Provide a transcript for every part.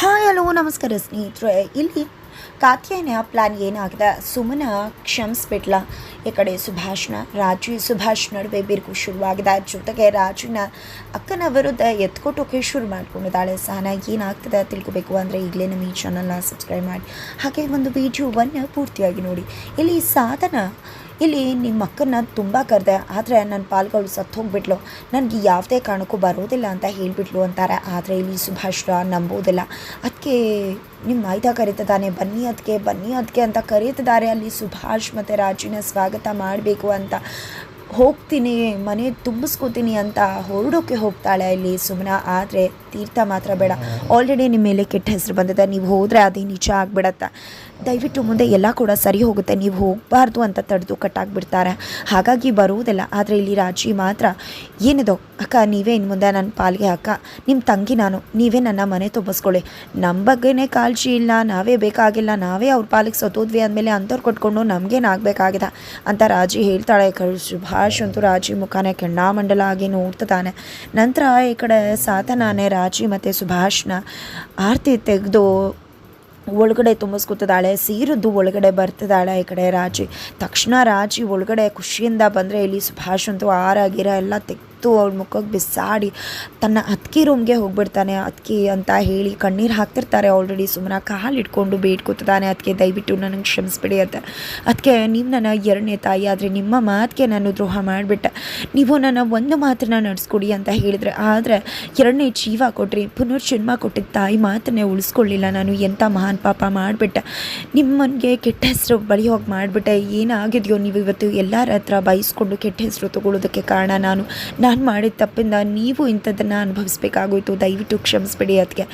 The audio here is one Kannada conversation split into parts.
ಹಾಯ್ ಹಲೋ, ನಮಸ್ಕಾರ ಸ್ನೇಹಿತರೆ. ಇಲ್ಲಿ ಕಾತ್ಯಾಯನ ಪ್ಲಾನ್ ಏನಾಗಿದೆ? ಸುಮನ ಕ್ಷಮಿಸ್ಬಿಟ್ಲ. ಈ ಕಡೆ ಸುಭಾಷ್ನ, ರಾಜು, ಸುಭಾಷ್ ನಡುವೆ ಬಿರುಕು ಶುರುವಾಗಿದೆ. ಜೊತೆಗೆ ರಾಜುನ ಅಕ್ಕನ ವಿರುದ್ಧ ಎತ್ಕೊಟ್ಟೋಕೆ ಶುರು ಮಾಡ್ಕೊಂಡಿದ್ದಾಳೆ. ಸಹನ ಏನಾಗ್ತದೆ ತಿಳ್ಕೊಬೇಕು ಅಂದರೆ ಈಗಲೇ ನಮ್ಮ ಈ ಚಾನಲ್ನ ಸಬ್ಸ್ಕ್ರೈಬ್ ಮಾಡಿ. ಹಾಗೆ ಒಂದು ವಿಡಿಯೋವನ್ನು ಪೂರ್ತಿಯಾಗಿ ನೋಡಿ. ಇಲ್ಲಿ ಸಾಧನ ಇಲ್ಲಿ ನಿಮ್ಮ ಅಕ್ಕನ ತುಂಬ ಕರೆದೆ, ಆದರೆ ನನ್ನ ಪಾಲ್ಗಳು ಸತ್ತು ಹೋಗ್ಬಿಟ್ಲು ನನಗೆ ಯಾವುದೇ ಕಾರಣಕ್ಕೂ ಬರೋದಿಲ್ಲ ಅಂತ ಹೇಳಿಬಿಟ್ಲು ಅಂತಾರೆ. ಆದರೆ ಇಲ್ಲಿ ಸುಭಾಷ್ ನಂಬೋದಿಲ್ಲ ಅದಕ್ಕೆ ನಿಮ್ಮ ಮೈದಾ ಕರೀತಿದ್ದಾನೆ. ಬನ್ನಿ ಅದಕ್ಕೆ ಬನ್ನಿ ಅದಕ್ಕೆ ಅಂತ ಕರೀತಿದ್ದಾರೆ. ಅಲ್ಲಿ ಸುಭಾಷ್ ಮತ್ತು ರಾಜುನ ಸ್ವಾಗತ ಮಾಡಬೇಕು ಅಂತ ಹೋಗ್ತೀನಿ, ಮನೆ ತುಂಬಿಸ್ಕೋತೀನಿ ಅಂತ ಹೊರಡೋಕೆ ಹೋಗ್ತಾಳೆ ಇಲ್ಲಿ ಸುಮ್ಮನ ಆದರೆ ತೀರ್ಥ ಮಾತ್ರ ಬೇಡ. ಆಲ್ರೆಡಿ ನಿಮ್ಮ ಮೇಲೆ ಕೆಟ್ಟ ಹೆಸರು ಬಂದಿದೆ. ನೀವು ಹೋದರೆ ಅದೇ ನಿಜ ಆಗಿಬಿಡತ್ತೆ. ದಯವಿಟ್ಟು ಮುಂದೆ ಎಲ್ಲ ಕೂಡ ಸರಿ ಹೋಗುತ್ತೆ. ನೀವು ಹೋಗಬಾರ್ದು ಅಂತ ತಡೆದು ಕಟ್ಟಾಗ್ಬಿಡ್ತಾರೆ ಹಾಗಾಗಿ ಬರುವುದಿಲ್ಲ. ಆದರೆ ಇಲ್ಲಿ ರಾಜಿ ಮಾತ್ರ, ಏನಿದೋ ಅಕ್ಕ, ನೀವೇ ಇನ್ನು ಮುಂದೆ ನನ್ನ ಪಾಲಿಗೆ ಅಕ್ಕ. ನಿಮ್ಮ ತಂಗಿ ನಾನು. ನೀವೇ ನನ್ನ ಮನೆ ತುಂಬಿಸ್ಕೊಳ್ಳಿ. ನಮ್ಮ ಬಗ್ಗೆನೇ ಕಾಳಜಿ ಇಲ್ಲ. ನಾವೇ ಬೇಕಾಗಿಲ್ಲ. ನಾವೇ ಅವ್ರ ಪಾಲಿಗೆ ಸತ್ತೋದ್ವಿ ಅಂದಮೇಲೆ ಅಂಥವ್ರು ಕೊಟ್ಕೊಂಡು ನಮಗೇನು ಆಗಬೇಕಾಗಿದೆ? ಅಂತ ರಾಜಿ ಹೇಳ್ತಾಳೆ. ಕಳ್ ಸುಭಾಷ್ ಅಂತೂ ರಾಜಿ ಮುಖಾನೇ ಕೆಂಡಾಮಂಡಲ ಆಗಿ ನೋಡ್ತಿದ್ದಾನೆ ನಂತರ ಈ ಕಡೆ ಸಾತನಾನೆ ರಾಜಿ ಮತ್ತು ಸುಭಾಷ್ನ ಆರತಿ ತೆಗೆದು ಒಳಗಡೆ ತುಂಬಿಸ್ಕೊತಿದ್ದಾಳೆ. ಸೀರದ್ದು ಒಳಗಡೆ ಬರ್ತಿದ್ದಾಳೆ ಈ ಕಡೆ ರಾಜಿ. ತಕ್ಷಣ ರಾಜಿ ಒಳಗಡೆ ಖುಷಿಯಿಂದ ಬಂದರೆ ಇಲ್ಲಿ ಸುಭಾಷ್ ಅಂತೂ ಆರಾಗಿರ ಎಲ್ಲ ತೆಗ್ದು ಅವಳ ಮುಖಕ್ಕೆ ಬಿಸಾಡಿ ತನ್ನ ಅತ್ಕಿ ರೂಮ್ಗೆ ಹೋಗ್ಬಿಡ್ತಾನೆ. ಅತ್ಕಿ ಅಂತ ಹೇಳಿ ಕಣ್ಣೀರು ಹಾಕ್ತಿರ್ತಾರೆ ಆಲ್ರೆಡಿ ಸುಮ್ಮನೆ ಕಾಲು ಇಟ್ಕೊಂಡು ಬೇಡ್ಕೊತಿದ್ದಾನೆ ಅದಕ್ಕೆ ದಯವಿಟ್ಟು ನನಗೆ ಕ್ಷಮಿಸ್ಬಿಡಿ ಅಂತ. ಅದಕ್ಕೆ ನೀವು ನನ್ನ ಎರಡನೇ ತಾಯಿ, ಆದರೆ ನಿಮ್ಮ ಮಾತಿಗೆ ನಾನು ದ್ರೋಹ ಮಾಡಿಬಿಟ್ಟೆ. ನೀವು ನನ್ನ ಒಂದು ಮಾತ್ರನ ನಡೆಸ್ಕೊಡಿ ಅಂತ ಹೇಳಿದರೆ, ಆದರೆ ಎರಡನೇ ಜೀವ ಪುನರ್ ಪುನರ್ಜನ್ಮ ಕೊಟ್ಟಿದ್ದ ತಾಯಿ ಮಾತನ್ನೇ ಉಳಿಸ್ಕೊಳ್ಳಿಲ್ಲ. ನಾನು ಎಂಥ ಮಹಾನ್ ಪಾಪ ಮಾಡಿಬಿಟ್ಟೆ. ನಿಮ್ಮನಿಗೆ ಕೆಟ್ಟ ಹೆಸರು ಬಳಿ ಹೋಗಿ ಮಾಡಿಬಿಟ್ಟೆ. ಏನಾಗಿದೆಯೋ ನೀವು ಇವತ್ತು ಎಲ್ಲರ ಹತ್ರ ಬಯಸ್ಕೊಂಡು ಕೆಟ್ಟ ಹೆಸರು ತಗೊಳ್ಳೋದಕ್ಕೆ ಕಾರಣ ನಾನು. ನಾನು ಮಾಡಿದ ತಪ್ಪಿಂದ ನೀವು ಇಂಥದ್ದನ್ನು ಅನುಭವಿಸ್ಬೇಕಾಗೋಯ್ತು. ದಯವಿಟ್ಟು ಕ್ಷಮಿಸ್ಬಿಡಿ ಅದಕ್ಕೆ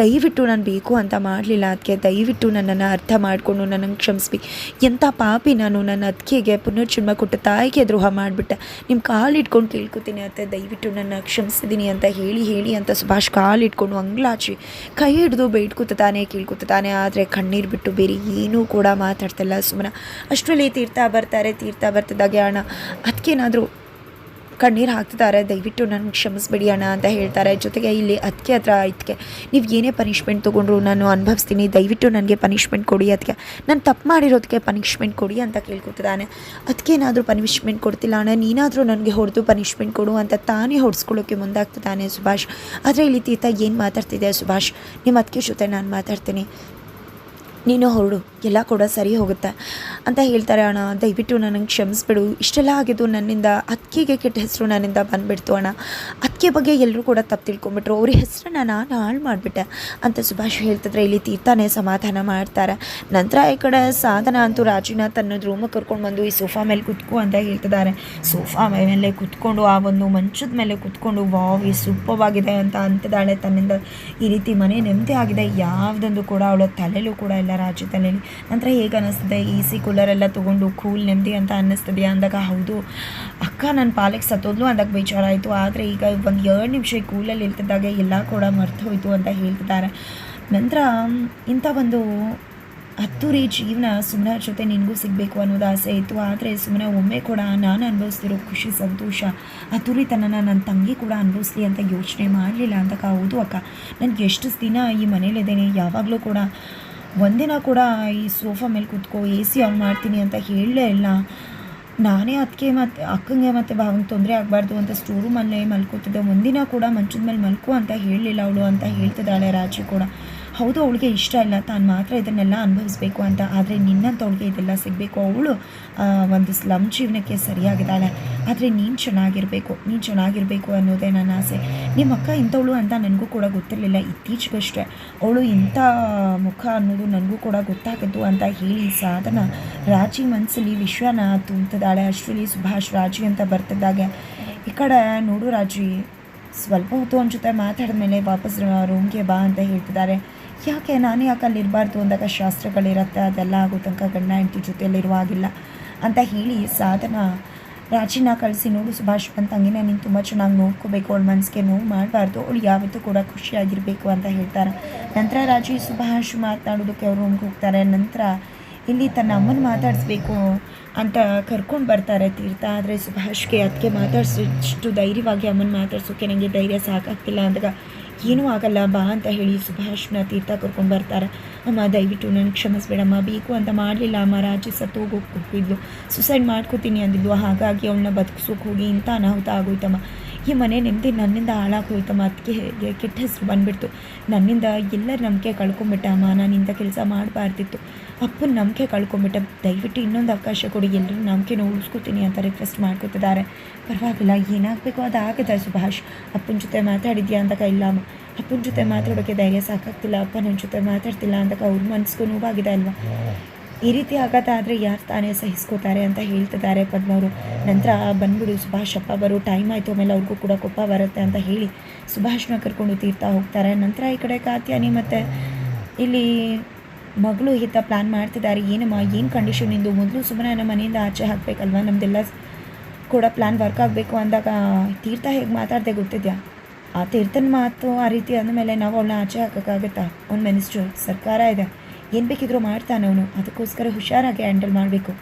ದಯವಿಟ್ಟು ನಾನು ಬೇಕು ಅಂತ ಮಾಡಲಿಲ್ಲ ಅದಕ್ಕೆ ದಯವಿಟ್ಟು ನನ್ನನ್ನು ಅರ್ಥ ಮಾಡಿಕೊಂಡು ನನ್ನನ್ನು ಕ್ಷಮಿಸ್ಬಿ ಎಂಥ ಪಾಪಿ ನಾನು ನನ್ನ ಅದಕ್ಕೆಗೆ ಪುನರ್ಜನ್ಮ ಕೊಟ್ಟ ತಾಯಿಗೆ ದ್ರೋಹ ಮಾಡಿಬಿಟ್ಟೆ. ನಿಮ್ಮ ಕಾಲು ಇಟ್ಕೊಂಡು ಕೇಳ್ಕೊತೀನಿ ಅತ್ತೆ. ದಯವಿಟ್ಟು ನನ್ನ ಕ್ಷಮಿಸಿದ್ದೀನಿ ಅಂತ ಹೇಳಿ ಹೇಳಿ ಅಂತ ಸುಭಾಷ್ ಕಾಲು ಇಟ್ಕೊಂಡು ಅಂಗ್ಲಾಚಿ ಕೈ ಹಿಡಿದು ಬೇಡ್ಕೊತಾನೆ ಕೇಳ್ಕೊತಾನೆ ಆದರೆ ಕಣ್ಣೀರು ಬಿಟ್ಟು ಬೇರೆ ಏನೂ ಕೂಡ ಮಾತಾಡ್ತಿಲ್ಲ ಸುಮ್ಮನೆ ಅಷ್ಟರಲ್ಲಿ ತೀರ್ಥ ಬರ್ತಾರೆ, ತೀರ್ಥ ಬರ್ತಿದ್ದಾಗೆ ಅಣ್ಣ. ಅದಕ್ಕೇನಾದರೂ ಕಣ್ಣೀರು ಹಾಕ್ತಿದ್ದಾರೆ. ದಯವಿಟ್ಟು ನನಗೆ ಕ್ಷಮಿಸ್ಬಿಡಿ ಅಣ್ಣ ಅಂತ ಹೇಳ್ತಾರೆ. ಜೊತೆಗೆ ಇಲ್ಲಿ ಅದಕ್ಕೆ ಹತ್ರ ಇದಕ್ಕೆ ನೀವು ಏನೇ ಪನಿಷ್ಮೆಂಟ್ ತೊಗೊಂಡ್ರು ನಾನು ಅನುಭವಿಸ್ತೀನಿ. ದಯವಿಟ್ಟು ನನಗೆ ಪನಿಷ್ಮೆಂಟ್ ಕೊಡಿ ಅದಕ್ಕೆ ನಾನು ತಪ್ಪು ಮಾಡಿರೋದಕ್ಕೆ ಪನಿಷ್ಮೆಂಟ್ ಕೊಡಿ ಅಂತ ಕೇಳ್ಕೊತಿದ್ದಾನೆ. ಅದಕ್ಕೇನಾದರೂ ಪನಿಷ್ಮೆಂಟ್ ಕೊಡ್ತಿಲ್ಲ ಅಣ್ಣ. ನೀನಾದರೂ ನನಗೆ ಹೊಡೆದು ಪನಿಷ್ಮೆಂಟ್ ಕೊಡು ಅಂತ ತಾನೇ ಹೊಡೆಸ್ಕೊಳ್ಳೋಕೆ ಮುಂದಾಗ್ತಿದ್ದಾನೆ ಸುಭಾಷ್. ಆದರೆ ಇಲ್ಲಿ ತೀರ್ಥ ಏನು ಮಾತಾಡ್ತಿದ್ದೆ ಸುಭಾಷ್? ನಿಮ್ಮ ಅದಕ್ಕೆ ಜೊತೆ ನಾನು ಮಾತಾಡ್ತೀನಿ. ನೀನು ಹೊರಡು, ಎಲ್ಲ ಕೂಡ ಸರಿ ಹೋಗುತ್ತೆ ಅಂತ ಹೇಳ್ತಾರೆ ಅಣ್ಣ. ದಯವಿಟ್ಟು ನನಗೆ ಕ್ಷಮಿಸ್ಬಿಡು. ಇಷ್ಟೆಲ್ಲ ಆಗಿದ್ದು ನನ್ನಿಂದ, ಅಕ್ಕಿಗೆ ಕೆಟ್ಟ ಹೆಸರು ನನ್ನಿಂದ ಬಂದುಬಿಡ್ತು ಅಣ್ಣ. ಅಕ್ಕಿ ಬಗ್ಗೆ ಎಲ್ಲರೂ ಕೂಡ ತಪ್ಪು ತಿಳ್ಕೊಂಬಿಟ್ರು. ಅವ್ರ ಹೆಸರನ್ನ ನಾನು ಹಾಳು ಮಾಡಿಬಿಟ್ಟೆ ಅಂತ ಸುಭಾಷ್ ಹೇಳ್ತಿದ್ರೆ ಇಲ್ಲಿ ತೀರ್ಥಾನೇ ಸಮಾಧಾನ ಮಾಡ್ತಾರೆ. ನಂತರ ಈ ಕಡೆ ಸಾಧನ ಅಂತೂ ರಾಜಿನ ತನ್ನ ರೂಮಿಗೆ ಕರ್ಕೊಂಡು ಬಂದು ಈ ಸೋಫಾ ಮೇಲೆ ಕುತ್ಕೊ ಅಂತ ಹೇಳ್ತಿದ್ದಾರೆ. ಸೋಫಾ ಮೇಲೆ ಕುತ್ಕೊಂಡು, ಆ ಒಂದು ಮಂಚದ ಮೇಲೆ ಕುತ್ಕೊಂಡು, ವಾವ್, ಈ ಸೂಪವಾಗಿದೆ ಅಂತ ಅಂತಿದ್ದಾಳೆ ತನ್ನಿಂದ. ಈ ರೀತಿ ಮನೆ ನೆಮ್ಮದಿ ಆಗಿದೆ ಯಾವುದೊಂದು ಕೂಡ ಅವಳ ತಲೆಯಲ್ಲೂ ಕೂಡ ಇಲ್ಲ ರಾಜು ತಲೆಯಲ್ಲಿ ನಂತರ ಹೇಗೆ ಅನ್ನಿಸ್ತದೆ? ಎ ಸಿ ಕೂಲರ್ ಎಲ್ಲ ತೊಗೊಂಡು ಕೂಲ್ ನೆಮ್ಮದಿ ಅಂತ ಅನ್ನಿಸ್ತದೆಯಾ ಅಂದಾಗ ಹೌದು. ಅಕ್ಕ ನನ್ನ ಪಾಲಕ್ ಸತ್ತೋದ್ಲು ಅಂದಾಗ ಬೇಜಾರಾಯಿತು ಆದರೆ ಈಗ ಒಂದು ಎರಡು ನಿಮಿಷ ಕೂಲಲ್ಲಿ ಇರ್ತಿದ್ದಾಗ ಎಲ್ಲ ಕೂಡ ಮರ್ತು ಹೋಯಿತು ಅಂತ ಹೇಳ್ತಿದ್ದಾರೆ. ನಂತರ ಇಂಥ ಒಂದು ಹತ್ತುರಿ ಜೀವನ ಸುಮ್ಮನೆ ಜೊತೆ ನಿನಗೂ ಸಿಗಬೇಕು ಅನ್ನೋದು ಆಸೆ ಇತ್ತು. ಆದರೆ ಸುಮ್ಮನೆ ಒಮ್ಮೆ ಕೂಡ ನಾನು ಅನುಭವಿಸ್ತಿರೋ ಖುಷಿ, ಸಂತೋಷ ಹತ್ತುರಿತನನ ನನ್ನ ತಂಗಿ ಕೂಡ ಅನುಭವಿಸ್ಲಿ ಅಂತ ಯೋಚನೆ ಮಾಡಲಿಲ್ಲ ಅಂತ ಹೌದು ಅಕ್ಕ. ನನಗೆ ಎಷ್ಟು ದಿನ ಈ ಮನೇಲಿದ್ದೇನೆ ಯಾವಾಗಲೂ ಕೂಡ ಒಂದಿನ ಕೂಡ ಈ ಸೋಫಾ ಮೇಲೆ ಕೂತ್ಕೋ ಎ ಸಿ ಆನ್ ಮಾಡ್ತೀನಿ ಅಂತ ಹೇಳಲೇ ಇಲ್ಲ. ನಾನೇ ಅದಕ್ಕೆ ಮತ್ತೆ ಅಕ್ಕಂಗೆ ಮತ್ತೆ ಭಾವಂಗೆ ತೊಂದರೆ ಆಗಬಾರ್ದು ಅಂತ ಸ್ಟೋರ್ ರೂಮಲ್ಲೇ ಮಲ್ಕೋತಿದ್ದೆ. ಒಂದಿನ ಕೂಡ ಮಂಚದ ಮೇಲೆ ಮಲ್ಕೋ ಅಂತ ಹೇಳಲಿಲ್ಲ ಅವಳು ಅಂತ ಹೇಳ್ತಿದ್ದಾಳೆ ರಾಜು ಕೂಡ. ಹೌದು, ಅವಳಿಗೆ ಇಷ್ಟ ಇಲ್ಲ. ತಾನು ಮಾತ್ರ ಇದನ್ನೆಲ್ಲ ಅನುಭವಿಸ್ಬೇಕು ಅಂತ. ಆದರೆ ನಿನ್ನಂಥವಳಿಗೆ ಇದೆಲ್ಲ ಸಿಗಬೇಕು. ಅವಳು ಒಂದು ಸ್ಲಮ್ ಜೀವನಕ್ಕೆ ಸರಿಯಾಗಿದ್ದಾಳೆ. ಆದರೆ ನೀನು ಚೆನ್ನಾಗಿರಬೇಕು. ನೀನು ಚೆನ್ನಾಗಿರಬೇಕು ಅನ್ನೋದೇ ನನ್ನ ಆಸೆ. ನಿಮ್ಮ ಅಕ್ಕ ಇಂಥವಳು ಅಂತ ನನಗೂ ಕೂಡ ಗೊತ್ತಿರಲಿಲ್ಲ. ಇತ್ತೀಚೆಗಷ್ಟೇ ಅವಳು ಇಂಥ ಮುಖ ಅನ್ನೋದು ನನಗೂ ಕೂಡ ಗೊತ್ತಾಗದ್ದು ಅಂತ ಹೇಳಿ ಸಾಧನ ರಾಜಿ ಮನಸ್ಸಲ್ಲಿ ವಿಶ್ವನ ತುಂಬ್ತಿದ್ದಾಳೆ. ಅಷ್ಟರಲ್ಲಿ ಸುಭಾಷ್ ರಾಜಿ ಅಂತ ಬರ್ತಿದ್ದಾಗೆ. ಈ ಕಡೆ ನೋಡು ರಾಜಿ, ಸ್ವಲ್ಪ ಹೊತ್ತು ಅವನ ಜೊತೆ ಮಾತಾಡಿದ ಮೇಲೆ ವಾಪಸ್ ರೂಮ್ಗೆ ಬಾ ಅಂತ ಹೇಳ್ತಿದ್ದಾರೆ. ಯಾಕೆ ನಾನು ಯಾಕೆ ಅಲ್ಲಿರಬಾರ್ದು ಅಂದಾಗ ಶಾಸ್ತ್ರಗಳಿರುತ್ತೆ, ಅದೆಲ್ಲ ಆಗೋ ತನಕ ಗಂಡ ಹೆಂಡತಿ ಜೊತೆಯಲ್ಲಿರುವ ಹಾಗಿಲ್ಲ ಅಂತ ಹೇಳಿ ಸಾಧನ ರಾಜಿನ ಕಳಿಸಿ, ನೋಡು ಸುಭಾಷ್ ಅಂತ ತಂಗಿನ ನೀನು ತುಂಬ ಚೆನ್ನಾಗಿ ನೋಡ್ಕೋಬೇಕು, ಅವಳ ಮನಸ್ಸಿಗೆ ನೋವು ಮಾಡಬಾರ್ದು, ಅವಳು ಯಾವತ್ತೂ ಕೂಡ ಖುಷಿಯಾಗಿರಬೇಕು ಅಂತ ಹೇಳ್ತಾರೆ. ನಂತರ ರಾಜು ಸುಭಾಷ್ ಮಾತನಾಡೋದಕ್ಕೆ ಅವರು ರೂಮ್ಗೆ ಹೋಗ್ತಾರೆ. ನಂತರ ಇಲ್ಲಿ ತನ್ನ ಅಮ್ಮನ ಮಾತಾಡಿಸ್ಬೇಕು ಅಂತ ಕರ್ಕೊಂಡು ಬರ್ತಾರೆ ತೀರ್ಥ. ಆದರೆ ಸುಭಾಷ್ಗೆ ಅದಕ್ಕೆ ಮಾತಾಡ್ಸಿಷ್ಟು ಧೈರ್ಯವಾಗಿ ಅಮ್ಮನ ಮಾತಾಡ್ಸೋಕ್ಕೆ ನನಗೆ ಧೈರ್ಯ ಸಾಕಾಗ್ತಿಲ್ಲ ಅಂದಾಗ ಏನೂ ಆಗಲ್ಲ ಬಾ ಅಂತ ಹೇಳಿ ಸುಭಾಷ್ನ ತೀರ್ಥ ಕರ್ಕೊಂಡು ಬರ್ತಾರೆ. ಅಮ್ಮ, ದಯವಿಟ್ಟು ನನಗೆ ಕ್ಷಮಿಸ್ಬೇಡಮ್ಮ. ಬೇಕು ಅಂತ ಮಾಡಲಿಲ್ಲ ಅಮ್ಮ. ರಾಜಿ ಸತ್ತು ಹೋಗಿದ್ಲು ಸುಸೈಡ್ ಮಾಡ್ಕೋತೀನಿ ಅಂದಿದ್ಲು. ಹಾಗಾಗಿ ಅವಳನ್ನ ಬದುಕಿಸೋಕೆ ಹೋಗಿ ಇಂಥ ಅನಾಹುತ ಆಗೋಯ್ತಮ್ಮ. ಈ ಮನೆ ನೆಮ್ಮದಿ ನನ್ನಿಂದ ಹಾಳಾಗೋಯ್ತಮ್ಮ ಅದಕ್ಕೆ ಕೆಟ್ಟ ಹೆಸರು ಬಂದ್ಬಿಡ್ತು. ನನ್ನಿಂದ ಎಲ್ಲರ ನಂಬಿಕೆ ಕಳ್ಕೊಂಬಿಟ್ಟಮ್ಮ ನಾನು ಇಂಥ ಕೆಲಸ ಮಾಡಬಾರ್ದಿತ್ತು. ಅಪ್ಪನ ನಂಬಿಕೆ ಕಳ್ಕೊಂಬಿಟ್ಟೆ. ದಯವಿಟ್ಟು ಇನ್ನೊಂದು ಅವಕಾಶ ಕೊಡಿ. ಎಲ್ಲರೂ ನಂಬಿಕೆನ ಉಳಿಸ್ಕೊತೀನಿ ಅಂತ ರಿಕ್ವೆಸ್ಟ್ ಮಾಡ್ಕೊತಿದ್ದಾರೆ. ಪರವಾಗಿಲ್ಲ. ಏನಾಗಬೇಕು ಅದು ಆಗಿದೆ ಸುಭಾಷ್? ಅಪ್ಪನ ಜೊತೆ ಮಾತಾಡಿದ್ಯಾ ಅಂದಾಗ ಇಲ್ಲ. ಅಮ್ಮ ಅಪ್ಪನ ಜೊತೆ ಮಾತಾಡೋಕ್ಕೆ ಧೈರ್ಯ ಸಾಕಾಗ್ತಿಲ್ಲ. ಅಪ್ಪ ನನ್ನ ಜೊತೆ ಮಾತಾಡ್ತಿಲ್ಲ ಅಂದಾಗ ಅವ್ರ ಮನಸ್ಸಿಗೂ ನೋವಾಗಿದೆ ಅಲ್ವಾ? ಈ ರೀತಿ ಆಘಾತ ಆದರೆ ಯಾರು ತಾನೇ ಸಹಿಸ್ಕೋತಾರೆ ಅಂತ ಹೇಳ್ತಿದ್ದಾರೆ ಪದ್ಮವರು. ನಂತರ ಬಂದ್ಬಿಡು ಸುಭಾಷ್ ಅಪ್ಪ ಬರು ಟೈಮ್ ಆಯಿತು, ಆಮೇಲೆ ಅವ್ರಿಗೂ ಕೂಡ ಕೊಪ್ಪ ಬರುತ್ತೆ ಅಂತ ಹೇಳಿ ಸುಭಾಷ್ನ ಕರ್ಕೊಂಡು ತೀರ್ತಾ ಹೋಗ್ತಾರೆ. ನಂತರ ಈ ಕಡೆ ಕಾತ್ಯಾನಿ ಮತ್ತು ಇಲ್ಲಿ ಮಗಳು ಹಿತ ಪ್ಲ್ಯಾನ್ ಮಾಡ್ತಿದ್ದಾರೆ. ಏನಮ್ಮ, ಏನು ಕಂಡೀಷನ್ ಇಂದು ಮೊದಲು ಸುಮ್ಮನೆ ನಮ್ಮ ಮನೆಯಿಂದ ಆಚೆ ಹಾಕಬೇಕಲ್ವ? ನಮ್ಮದೆಲ್ಲ ಕೂಡ ಪ್ಲ್ಯಾನ್ ವರ್ಕ್ ಆಗಬೇಕು ಅಂದಾಗ ತೀರ್ಥ ಹೇಗೆ ಮಾತಾಡದೆ ಗೊತ್ತಿದ್ಯಾ? ಆ ತೀರ್ಥನ ಮಾತು ಆ ರೀತಿ ಅಂದಮೇಲೆ ನಾವು ಅವಳನ್ನ ಆಚೆ ಹಾಕೋಕ್ಕಾಗತ್ತಾ? ಒಂದು ಮಿನಿಸ್ಟ್ರು ಸರ್ಕಾರ ಇದೆ. ಏನು ಬೇಕಿದ್ರು ಮಾಡ್ತಾನೆ ಅವನು. ಅದಕ್ಕೋಸ್ಕರ ಹುಷಾರಾಗಿ ಹ್ಯಾಂಡಲ್ ಮಾಡಬೇಕು.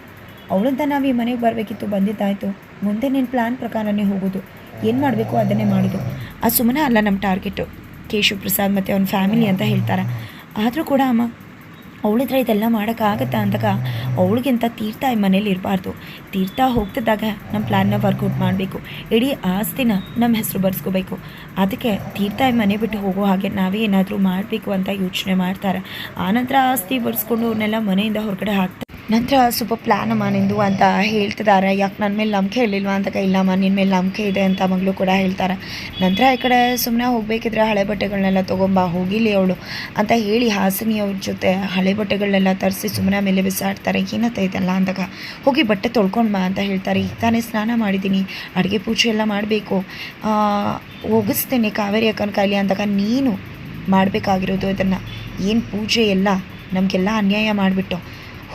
ಅವಳಂತ ನಾವು ಈ ಮನೆಗೆ ಬರಬೇಕಿತ್ತು, ಬಂದಿದ್ದಾಯಿತು. ಮುಂದೆ ನಿನ್ನ ಪ್ಲ್ಯಾನ್ ಪ್ರಕಾರನೇ ಹೋಗೋದು. ಏನು ಮಾಡಬೇಕು ಅದನ್ನೇ ಮಾಡೋದು ಆ ಸುಮ್ಮನೆ ಅಲ್ಲ ನಮ್ಮ ಟಾರ್ಗೆಟು ಕೇಶವ್ ಪ್ರಸಾದ್ ಮತ್ತು ಅವನ ಫ್ಯಾಮಿಲಿ ಅಂತ ಹೇಳ್ತಾರೆ. ಆದರೂ ಕೂಡ ಅಮ್ಮ ಅವಳಿದ್ರೆ ಇದೆಲ್ಲ ಮಾಡೋಕ್ಕಾಗತ್ತಾ ಅಂದಾಗ ಅವಳಿಗಿಂತ ತೀರ್ಥ ಈ ಮನೇಲಿ ಇರಬಾರ್ದು. ತೀರ್ಥ ಹೋಗ್ತಿದ್ದಾಗ ನಮ್ಮ ಪ್ಲ್ಯಾನ್ನ ವರ್ಕೌಟ್ ಮಾಡಬೇಕು. ಇಡೀ ಆಸ್ತಿನ ನಮ್ಮ ಹೆಸರು ಬರ್ಸ್ಕೋಬೇಕು. ಅದಕ್ಕೆ ತೀರ್ಥ ಈ ಮನೆ ಬಿಟ್ಟು ಹೋಗೋ ಹಾಗೆ ನಾವೇ ಏನಾದರೂ ಮಾಡಬೇಕು ಅಂತ ಯೋಚನೆ ಮಾಡ್ತಾರೆ. ಆನಂತರ ಆಸ್ತಿ ಬರ್ಸ್ಕೊಂಡು ಅವ್ರನ್ನೆಲ್ಲ ಮನೆಯಿಂದ ಹೊರಗಡೆ ಹಾಕ್ತಾರೆ. ನಂತರ ಸ್ವಲ್ಪ ಅಮ್ಮ, ನಿಂದು ಅಂತ ಹೇಳ್ತಿದ್ದಾರೆ ಯಾಕೆ ನನ್ನ ಮೇಲೆ ನಂಬಿಕೆ ಹೇಳಿಲ್ವಾ ಅಂತ ಇಲ್ಲಮ್ಮ ನಿನ್ನ ಮೇಲೆ ನಂಬಿಕೆ ಇದೆ ಅಂತ ಮಗಳು ಕೂಡ ಹೇಳ್ತಾರೆ. ನಂತರ ಈ ಕಡೆ ಸುಮ್ಮನೆ ಹೋಗಬೇಕಿದ್ರೆ ಹಳೆ ಬಟ್ಟೆಗಳನ್ನೆಲ್ಲ ತೊಗೊಂಬ, ಹೋಗಿಲಿ ಅವಳು ಅಂತ ಹೇಳಿ ಹಾಸಿನಿ ಅವ್ರ ಜೊತೆ ಹಳೆ ಬಟ್ಟೆಗಳನ್ನೆಲ್ಲ ತರಿಸಿ ಸುಮ್ಮನೆ ಮೇಲೆ ಬಿಸಾಡ್ತಾರೆ. ಏನತ್ತ ಇದೆಲ್ಲ ಅಂದಾಗ ಹೋಗಿ ಬಟ್ಟೆ ತೊಳ್ಕೊಂಡು ಬಾ ಅಂತ ಹೇಳ್ತಾರೆ. ಈಗ ತಾನೇ ಸ್ನಾನ ಮಾಡಿದ್ದೀನಿ, ಅಡುಗೆ ಪೂಜೆ ಎಲ್ಲ ಮಾಡಬೇಕು. ಒಗಿಸ್ತೇನೆ ಕಾವೇರಿ ಅಕ್ಕನ ಕಾಯಿಲೆ ಅಂದಾಗ ನೀನು ಮಾಡಬೇಕಾಗಿರೋದು ಇದನ್ನು. ಏನು ಪೂಜೆ ಎಲ್ಲ? ನಮಗೆಲ್ಲ ಅನ್ಯಾಯ ಮಾಡಿಬಿಟ್ಟು.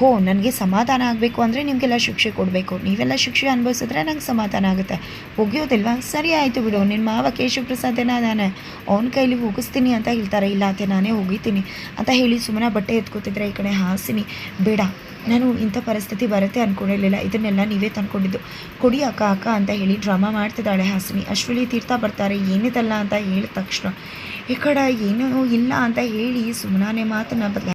ಹೋ ನನಗೆ ಸಮಾಧಾನ ಆಗಬೇಕು ಅಂದರೆ ನಿಮಗೆಲ್ಲ ಶಿಕ್ಷೆ ಕೊಡಬೇಕು. ನೀವೆಲ್ಲ ಶಿಕ್ಷೆ ಅನುಭವಿಸಿದ್ರೆ ನಂಗೆ ಸಮಾಧಾನ ಆಗುತ್ತೆ. ಒಗೆಯೋದಿಲ್ವಾ ಸರಿ ಆಯಿತು ಬಿಡು. ನಿನ್ನ ಮಾವ ಕೇಶವ ಪ್ರಸಾದ್ ನಾನು ಅವನ ಕೈಲಿ ಹೋಗಿಸ್ತೀನಿ ಅಂತ ಹೇಳ್ತಾರೆ. ಇಲ್ಲ ಅತ್ತೆ ನಾನೇ ಹೋಗಿತೀನಿ ಅಂತ ಹೇಳಿ ಸುಮ್ಮನೆ ಬಟ್ಟೆ ಎತ್ಕೋತಿದ್ರೆ ಈ ಕಡೆ ಹಾಸಿನಿ. ಬೇಡ, ನಾನು ಇಂಥ ಪರಿಸ್ಥಿತಿ ಬರುತ್ತೆ ಅಂದ್ಕೊಂಡಿರಲಿಲ್ಲ ಇದನ್ನೆಲ್ಲ ನೀವೇ ತಂದ್ಕೊಂಡಿದ್ದು. ಕೊಡಿ ಅಕ್ಕ ಅಕ್ಕ ಅಂತ ಹೇಳಿ ಡ್ರಾಮಾ ಮಾಡ್ತಿದ್ದಾಳೆ ಹಾಸಿನಿ. ಅಶ್ವಿನಿ ತೀರ್ಥ ಬರ್ತಾರೆ. ಏನಿದಲ್ಲ ಅಂತ ಹೇಳಿದ ತಕ್ಷಣ ಈ ಕಡೆ ಏನೂ ಇಲ್ಲ ಅಂತ ಹೇಳಿ ಸುಮ್ಮನೆ ಮಾತನ್ನ ಬದಲ